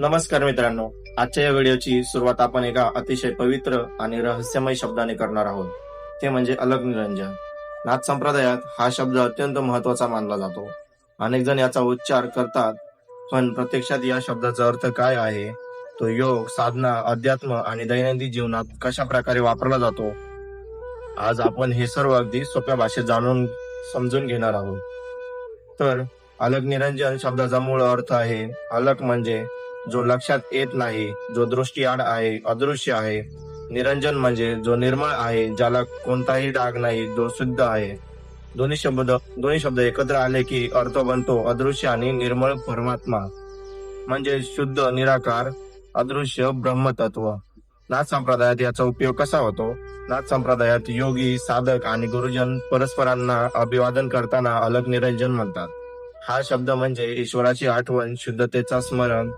नमस्कार मित्रांनो. आजच्या या व्हिडिओची सुरुवात आपण एका अतिशय पवित्र आणि रहस्यमय शब्दाने करणार आहोत. ते म्हणजे अलग निरंजन. नाथ संप्रदायात हा शब्द अत्यंत महत्त्वाचा मानला जातो. अनेक जण याचा उच्चार करतात पण प्रत्यक्षात या शब्दाचा अर्थ काय आहे? तो योग साधना अध्यात्म आणि दैनंदिन जीवनात कशा प्रकारे वापरला जातो? आज आपण हे सर्व अगदी सोप्या भाषेत जाणून समजून घेणार आहोत. तर अलग निरंजन शब्दाचा मूळ अर्थ आहे अलग म्हणजे जो लक्षात येत नाही जो दृष्टीआड आहे अदृश्य आहे. निरंजन म्हणजे जो निर्मळ आहे ज्याला कोणताही डाग नाही जो शुद्ध आहे. दोन्ही शब्द दोन्ही शब्द एकत्र आले की अर्थ बनतो अदृश्य आणि निर्मळ परमात्मा. म्हणजे शुद्ध निराकार अदृश्य ब्रह्मतत्व. नाथ संप्रदायात याचा उपयोग कसा होतो? नाथ संप्रदायात योगी साधक आणि गुरुजन परस्परांना अभिवादन करताना अलग निरंजन म्हणतात. हा शब्द म्हणजे ईश्वराची आठवण शुद्धतेचा स्मरण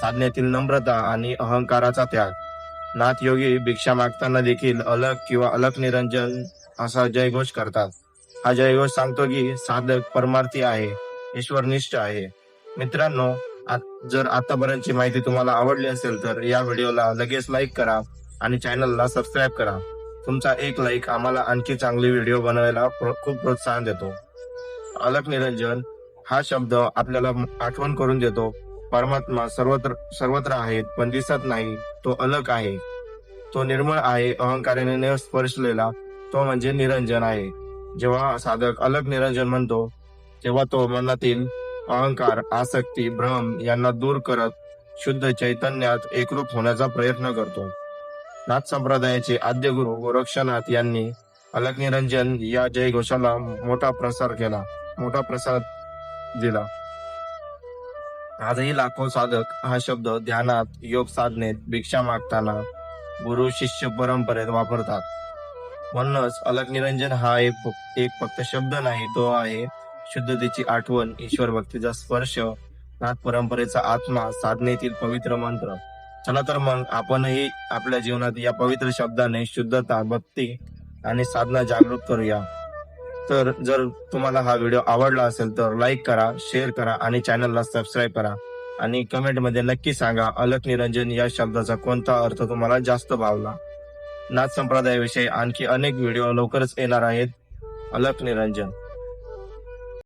साधनेतील नम्रता आणि अहंकाराचा त्याग. नाथ योगी भिक्षा मागताना देखील अलग किंवा अलग निरंजन असा जयघोष करतात. हा जयघोष सांगतो की साधक परमार्थी आहे ईश्वरनिष्ठ आहे. मित्रांनो जर आतापर्यंतची माहिती तुम्हाला आवडली असेल तर या व्हिडिओला लगेच लाईक करा आणि चॅनलला सबस्क्राईब करा. तुमचा एक लाईक आम्हाला आणखी चांगली व्हिडिओ बनवायला प्रो- खूप प्रोत्साहन देतो. अलग निरंजन हा शब्द आपल्याला आठवण करून देतो. परमात्मा सर्वत्र सर्वत्र आहेत पण दिसत नाही. तो अलग आहे. तो निर्मळ आहे अहंकाराने न स्पर्शलेला. तो म्हणजे निरंजन आहे. जेव्हा साधक अलग निरंजन म्हणतो तेव्हा तो मनातील अहंकार आसक्ती भ्रम यांना दूर करत शुद्ध चैतन्यात एकरूप होण्याचा प्रयत्न करतो. नाथ संप्रदायाचे आद्य गुरु गोरक्षनाथ यांनी अलग निरंजन या जयघोषाला मोठा प्रसार केला मोठा प्रसाद दिला. आजही लाखो साधक हा शब्द ध्यानात योग साधनेत भिक्षा मागताना गुरु शिष्य परंपरेत वापरतात. म्हणूनच अलग निरंजन हा एक एक फक्त शब्द नाही तो आहे शुद्धतेची आठवण ईश्वर भक्तीचा स्पर्श नाथ परंपरेचा आत्मा साधनेतील पवित्र मंत्र. चला तर मग आपणही आपल्या जीवनात या पवित्र शब्दाने शुद्धता भक्ती आणि साधना जागृत करूया. तर जर तुम्हाला हा व्हिडिओ आवडला असेल तर लाईक करा शेअर करा आणि चॅनलला सबस्क्राईब करा. आणि कमेंटमध्ये नक्की सांगा अलक निरंजन या शब्दाचा कोणता अर्थ तुम्हाला जास्त भावला? नाथ संप्रदायाविषयी आणखी अनेक व्हिडिओ लवकरच येणार आहेत. अलक निरंजन.